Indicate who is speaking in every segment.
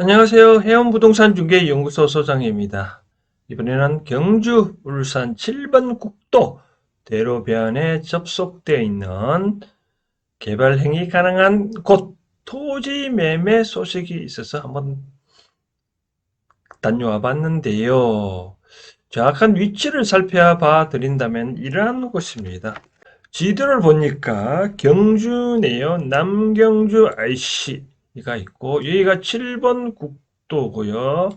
Speaker 1: 안녕하세요. 해운부동산 중개연구소 소장입니다. 이번에는 경주 울산 7번 국도 대로변에 접속되어 있는 개발 행위 가능한 곳 토지 매매 소식이 있어서 한번 다녀와 봤는데요. 정확한 위치를 살펴봐 드린다면 이러한 곳입니다. 지도를 보니까 경주 내요 남경주 IC 가 있고 여기가 7번 국도고요.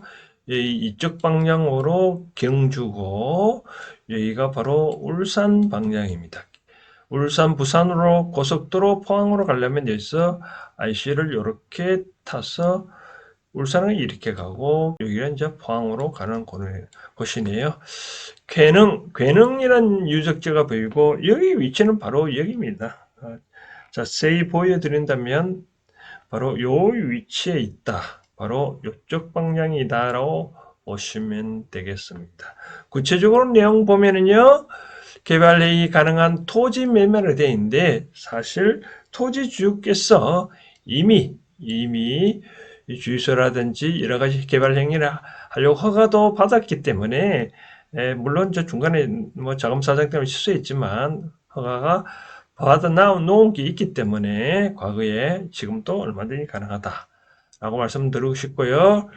Speaker 1: 이쪽 방향으로 경주고 여기가 바로 울산 방향입니다. 울산 부산으로 고속도로 포항으로 가려면 여기서 IC를 이렇게 타서 울산은 이렇게 가고 여기가 이제 포항으로 가는 곳- 곳이네요. 괴능, 괴능이라는 유적지가 보이고 여기 위치는 바로 여기입니다. 어, 자세히 보여드린다면 바로 요 위치에 있다. 바로 이쪽 방향이다라고 보시면 되겠습니다. 구체적으로 내용 보면은요. 개발이 가능한 토지 매매로 되어 있는데 사실 토지 주주께서 이미 이미 이 주유소라든지 여러 가지 개발 행위를 하려고 허가도 받았기 때문에 에, 물론 저 중간에 뭐 자금 사정 때문에 실수했지만 허가가 받아 놓은 게 있기 때문에 과거에 지금도 얼마든지 가능하다 라고 말씀드리고 싶고요.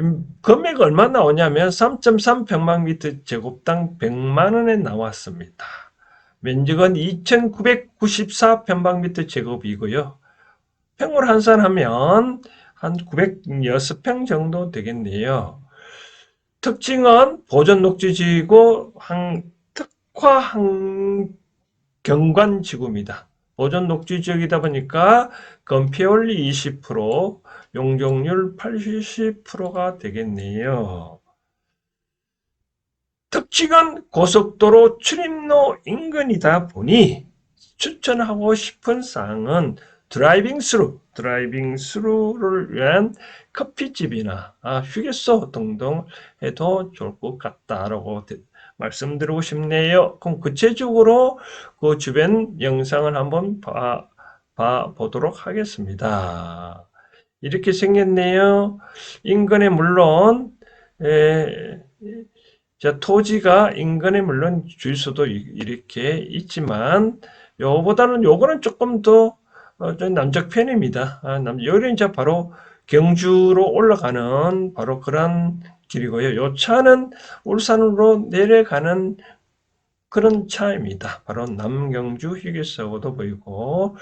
Speaker 1: 음, 금액 얼마 나오냐면 3.3 평방미터 제곱당 100만 원에 나왔습니다. 면적은 2,994 평방미터 제곱이고요. 평을 환산하면 한 906평 정도 되겠네요. 특징은 보존 녹지지이고 한 특화 한 경관 지구입니다. 보존 녹지 지역이다 보니까 건폐원리 20%, 용적률 80%가 되겠네요. 특징은 고속도로 출입로 인근이다 보니 추천하고 싶은 사항은 드라이빙 스루, 드라이빙 스루를 위한 커피집이나 아, 휴게소 등등 해도 좋을 것 같다라고 드- 말씀드리고 싶네요. 그럼 구체적으로 그 주변 영상을 한번 봐, 봐 보도록 하겠습니다. 이렇게 생겼네요. 인근에 물론 에, 자, 토지가 인근에 물론 주유소도 이- 이렇게 있지만 요보다는 요거는 조금 더 어, 좀 남쪽 편입니다. 아, 남, 여기는 이제 바로 경주로 올라가는 바로 그런 길이고요. 요 차는 울산으로 내려가는 그런 차입니다. 바로 남경주 휴게소도 보이고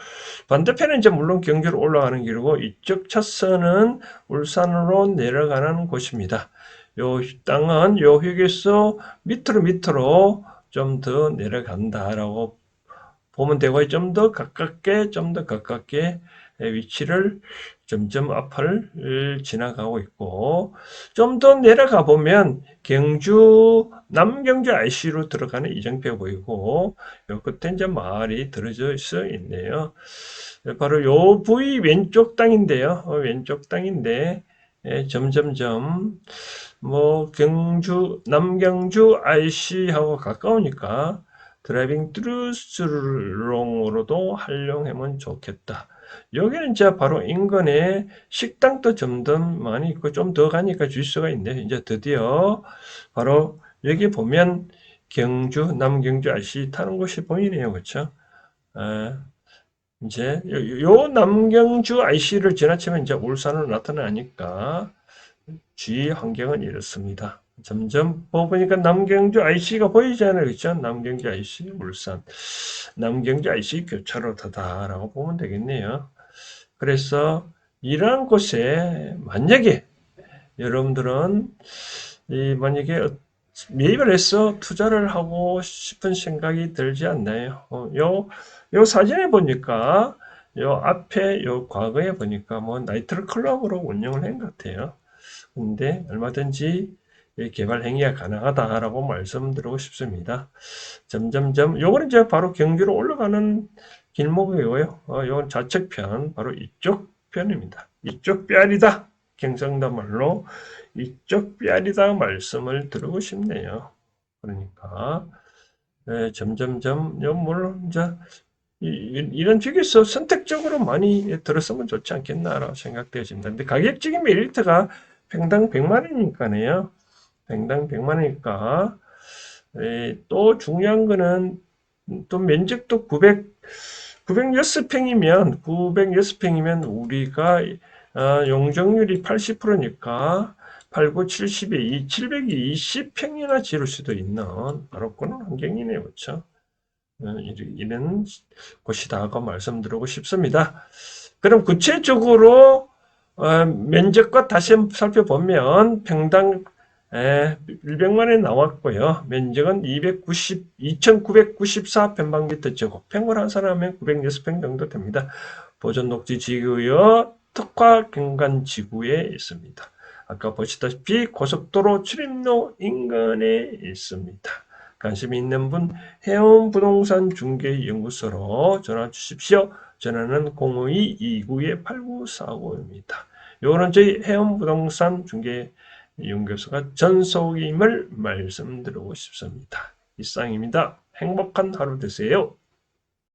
Speaker 1: 반대편은 이제 물론 경주로 올라가는 길이고 이쪽 차선은 울산으로 내려가는 곳입니다. 요 땅은 요 휴게소 밑으로 밑으로 좀 더 내려간다라고 보면 되고 좀더 가깝게 좀 더 가깝게 위치를 점점 앞을 지나가고 있고 좀 더 내려가 보면 경주 남경주 IC로 들어가는 이정표가 보이고 요 끝에 이제 마을이 들어져 있어 있네요. 바로 요 부위 왼쪽 땅인데요. 어, 왼쪽 땅인데 예, 점점점 뭐 경주 남경주 IC하고 가까우니까 드라이빙 트루스롱으로도 활용하면 좋겠다. 여기는 이제 바로 인근에 식당도 점점 많이 있고 좀 더 가니까 주유소가 있네. 이제 드디어 바로 여기 보면 경주 남경주 IC 타는 곳이 보이네요. 그렇죠? 아, 이제 요, 요 남경주 IC를 지나치면 이제 울산으로 나타나니까 주위 환경은 이렇습니다. 점점 보니까 남경주 IC가 보이잖아요. 그렇죠? 남경주 IC 울산. 남경주 IC 교차로다라고 보면 되겠네요. 그래서 이러한 곳에 만약에 여러분들은 이 만약에 매입을 해서 투자를 하고 싶은 생각이 들지 않나요? 어, 요, 요 사진에 보니까 요 앞에 요 과거에 보니까 뭐 나이트를 클럽으로 운영을 한 것 같아요. 근데 얼마든지 이 개발 행위가 가능하다라고 말씀드리고 싶습니다. 점점점 요거는 이제 바로 경주로 올라가는 길목이고요. 어, 요건 좌측편 바로 이쪽 편입니다. 이쪽 뼈리다. 경상도 말로 이쪽 뼈리다 말씀을 드리고 싶네요. 그러니까 네, 점점점 요 물론 이제 이- 이런 쪽에서 선택적으로 많이 들었으면 좋지 않겠나라고 생각되어집니다. 근데 가격적인 메리트가 평당 100만 원이니까네요. 평당 100만 원이니까 에, 또 중요한 거는 또 면적도 900 906평이면 906평이면 우리가 어, 용적률이 80%니까 8, 9, 70에 이 720평이나 지을 수도 있는 바로 그런 환경이네요. 그렇죠? 어, 이- 이런 곳이다고 말씀드리고 싶습니다. 그럼 구체적으로 어, 면적과 다시 살펴보면 평당 에, 100만 원이 나왔고요. 면적은 290, 2,994 평방미터 제곱. 평을 한 사람은 906평 정도 됩니다. 보존 녹지 지구요 특화 경관 지구에 있습니다. 아까 보시다시피 고속도로 출입로 인근에 있습니다. 관심 있는 분 해운 부동산 중개 연구소로 전화 주십시오. 전화는 052-292-8945입니다. 요거는 저희 해운 부동산 중개 연구소가 전속임을 말씀드리고 싶습니다. 이상입니다. 행복한 하루 되세요.